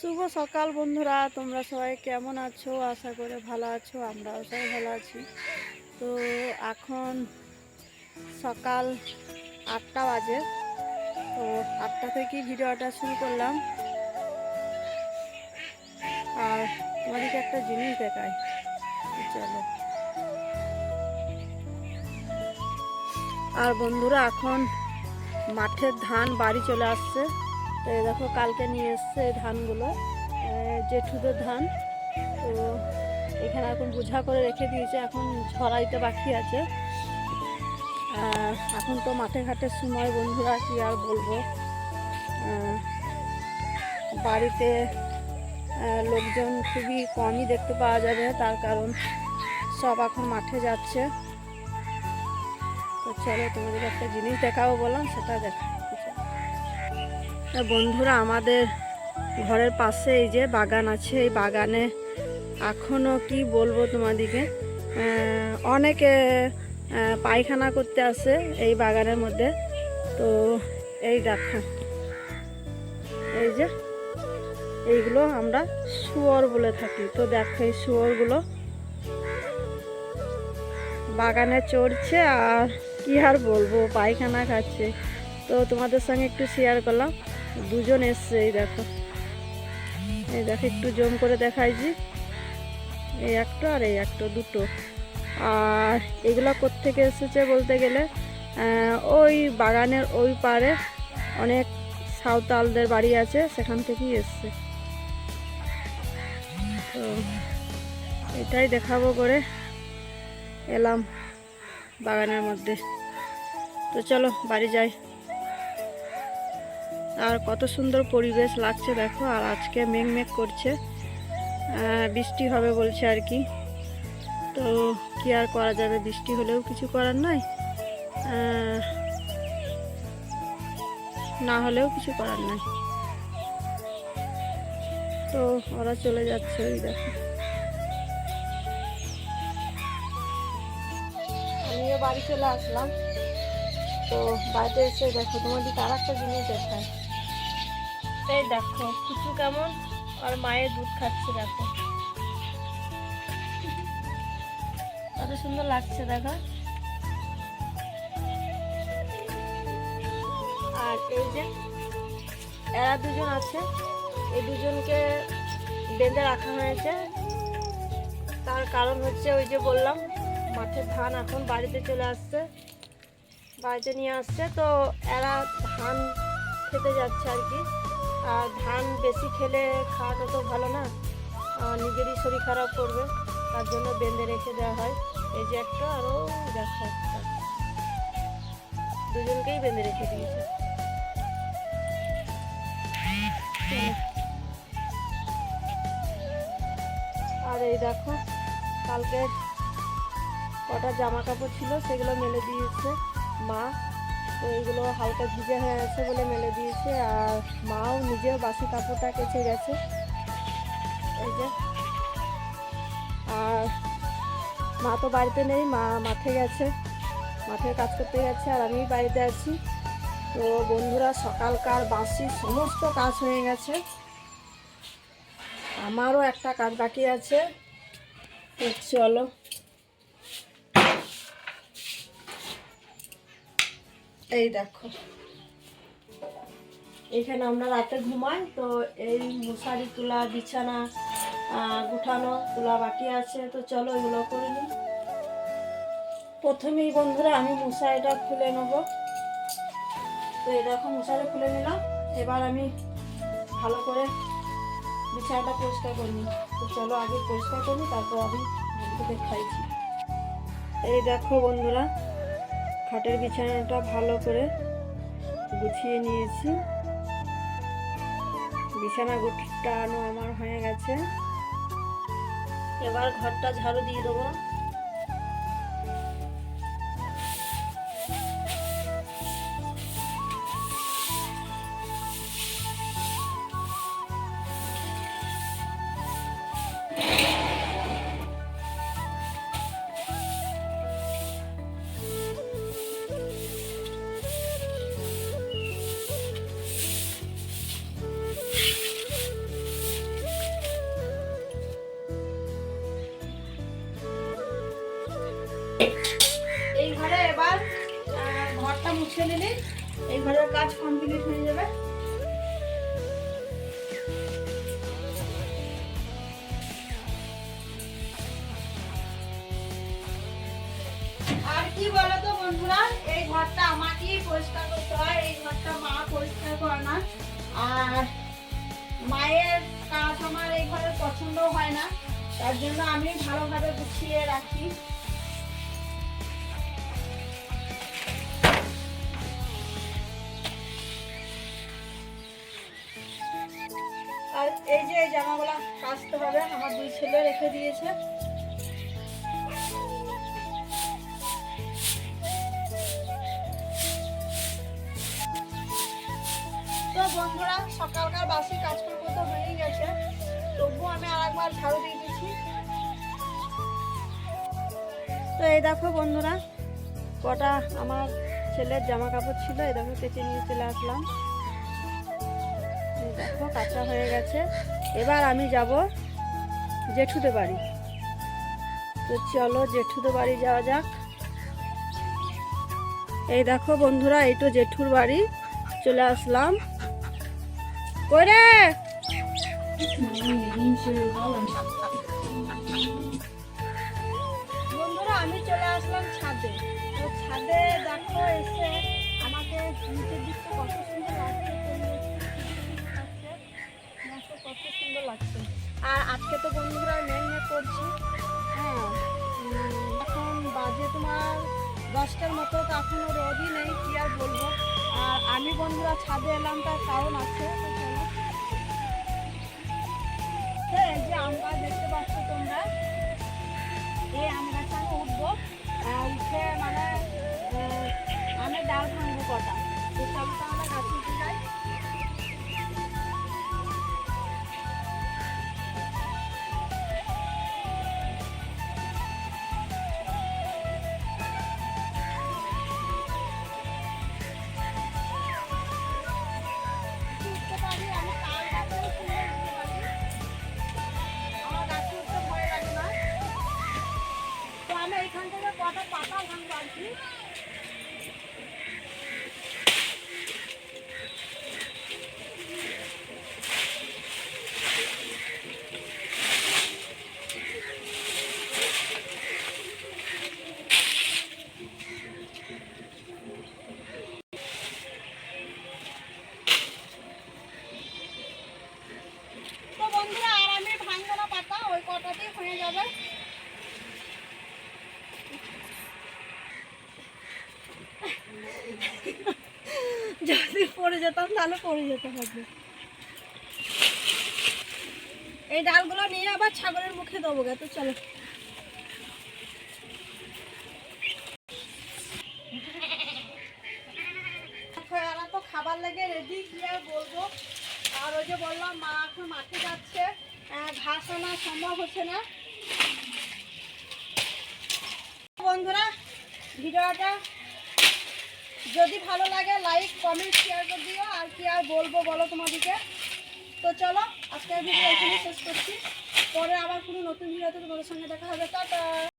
শুভ সকাল বন্ধুরা, তোমরা সবাই কেমন আছো? আশা করে ভালো আছো, আমরাও সবাই ভালো আছি। তো এখন সকাল আটটা বাজে। তো আটটা থেকে ভিডিওটা শুরু করলাম। আর তোমাদেরকে একটা জিনিস দেখাই। চলো। আর বন্ধুরা, এখন মাঠের ধান বাড়ি চলে আসছে। তো দেখো কালকে নিয়ে এসছে ধানগুলো। জেঠুদের ধান। তো এখানে এখন বোঝা করে রেখে দিয়েছে, এখন ঝরাইতে বাকি আছে। এখন তো মাঠে ঘাটের সময়, বন্ধুরা, কি আর বলব? বাড়িতে লোকজন খুবই কমই দেখতে পাওয়া যাবে, তার কারণ সব এখন মাঠে যাচ্ছে। তো চলো তোমাদের একটা জিনিস দেখাবো বললাম, সেটা দেখা বন্ধুরা, আমাদের ঘরের পাশে এই যে বাগান আছে, এই বাগানে এখনও কি বলব তোমাদিকে? অনেকে পায়খানা করতে আসে এই বাগানের মধ্যে। তো এই দেখো, এই যে এইগুলো আমরা শুয়োর বলে থাকি। তো দেখো এই শুয়োরগুলো বাগানে চড়ছে আর কি আর বলব, পায়খানা খাচ্ছে। তো তোমাদের সঙ্গে একটু শেয়ার করলাম। দুজন এসছে, এই দেখো। এই দেখো, একটু জম করে দেখাইছি এই একটা আর এই একটা, দুটো। আর এগুলো কোত্থেকে এসেছে বলতে গেলে ওই বাগানের ওই পারে অনেক সাঁওতালদের বাড়ি আছে, সেখান থেকেই এসছে। তো এটাই দেখাবো করে এলাম বাগানের মধ্যে। তো চলো, বাড়ি যাই। আর কত সুন্দর পরিবেশ লাগছে, দেখো, আর আজকে মেঘ মেঘ করছে। বৃষ্টি হবে বলছে আর কি। তো কি আর করা যাবে? বৃষ্টি হলেও কিছু করার নাই। না হলেও কিছু করার নাই। তো ওরা চলে যাচ্ছে ওই দেখো। আমিও বাড়ি চলে আসলাম। তো বাড়িতে এসে দেখো তোমাদেরকে আর একটা জিনিস দেখায়। এই দেখো, কুচু কেমন? আর মায়ের দুধ খাচ্ছে দেখো। কত সুন্দর লাগছে দেখো। আর এই যে, এরা দুজন আছে। এই দুজনকে বেঁধে রাখা হয়েছে। তার কারণ হচ্ছে ওই যে বললাম মাঠের ধান এখন বাড়িতে চলে আসছে। বাড়িতে নিয়ে আসছে, তো এরা ধান খেতে যাচ্ছে আর কি। আর ধান বেশি খেলে খাওয়াটা তো ভালো না। নিজেরই শরীর খারাপ করবে, তার জন্য বেঁধে রেখে দেওয়া হয়। এই যে একটা আরও দেখা একটা। দুজনকেই বেঁধে রেখে দিয়েছে। আর এই দেখো, কালকে কটা জামা কাপড় ছিল, সেগুলো মেলে দিয়েছে মা। তো এইগুলো হালকা ভিজে হয়ে গেছে বলে মেলে দিয়েছে আর মাও নিজেও বাসি কাপড়টা কেচে গেছে। এই যে। আর মা তো বাড়িতে নেই, মা মাঠে গেছে মাঠের কাজ করতে গেছে আর আমি বাড়িতে আছি। তো বন্ধুরা, সকালকার বাসি সমস্ত কাজ হয়ে গেছে। আমারও একটা কাজ বাকি আছে। চলো। এই দেখো। এখানে আমরা রাতে ঘুমাই, তো এই মশারি তোলা, বিছানা গুঠানো, তোলা বাকি আছে, তো চলো এগুলো করে নিই। প্রথমেই বন্ধুরা আমি মশারিটা খুলে নেব। তো দেখো, মশারি খুলে নিলাম। এবার আমি ভালো করে বিছানাটা পরিষ্কার করে নিই। তো চলো আগে পরিষ্কার করি তারপর আমি বন্ধুদের খাইছি। এই দেখো বন্ধুরা খাটের বিছানাটা ভালো করে গুছিয়ে নিয়েছি। বিছানা গুটানো আমার হয়ে গেছে। এবার ঘরটা ঝাড়ু দিয়ে দেবো। মুছে নিলে এই ঘরের কাজ কমপ্লিট হয়ে যাবে। আর কি বলতো বন্ধুরা, এই ঘরটা আমাকেই পরিষ্কার করতে হয়, এই ঘরটা মা পরিষ্কার করে না। আর মায়ের কাজ আমার এই ঘরে পছন্দ হয় না, তার জন্য আমি ভালোভাবে গুছিয়ে রাখি। এই যে এই জামাগুলো কাচতে হবে, আমার দুই ছেলে রেখে দিয়েছে। তো বন্ধুরা, সকালকার বাসি কাজ করব তো হয়েই গেছে, তবুও আমি আর একবার ঝাড়ু দিয়ে দিচ্ছি। তো এই দেখো বন্ধুরা, কটা আমার ছেলের জামা কাপড় ছিল, এই দেখো কেচে নিয়ে চলে আসলাম। দেখো কাঁচা হয়ে গেছে। এবার আমি যাব জেঠুদের বাড়ি। তো চলো জেঠুদের বাড়ি যাওয়া যাক। এই দেখো বন্ধুরা, এই তো জেঠুর বাড়ি। চলে আসলাম। করে বন্ধুরা, আমি চলে আসলাম ছাদে। ছাদে দেখো এসে এখনও রোদই নেই, কি আর বলব? আর আমি বন্ধুরা ছাদে এলাম, তার কারণ আছে দেখতে পাচ্ছ তোমরা আম উঠবো। মানে আমি ডাল ভাঙবো কটা। তো যাই। হয়ে যদি যেতাম, তাহলে যেতে হবে এই ডালগুলো নিয়ে আবার ছাগলের মুখে দেবো গে, তো চলো। তো খাবার লেগে রেডি কি আর বলব? আর ওই যে বললাম, মা এখন মাঠে যাচ্ছে। ঘাস আনা সম্ভব হচ্ছে না বন্ধুরা ভিডিওটা যদি ভালো লাগে লাইক কমেন্ট শেয়ার করে দিও। আর কি আর বলব বলো তোমাদেরকে? তো চলো, আজকের ভিডিও এখানে শেষ করছি। পরে আবার কোনো নতুন ভিডিওতে তোমাদের সঙ্গে দেখা হবে। টাটা!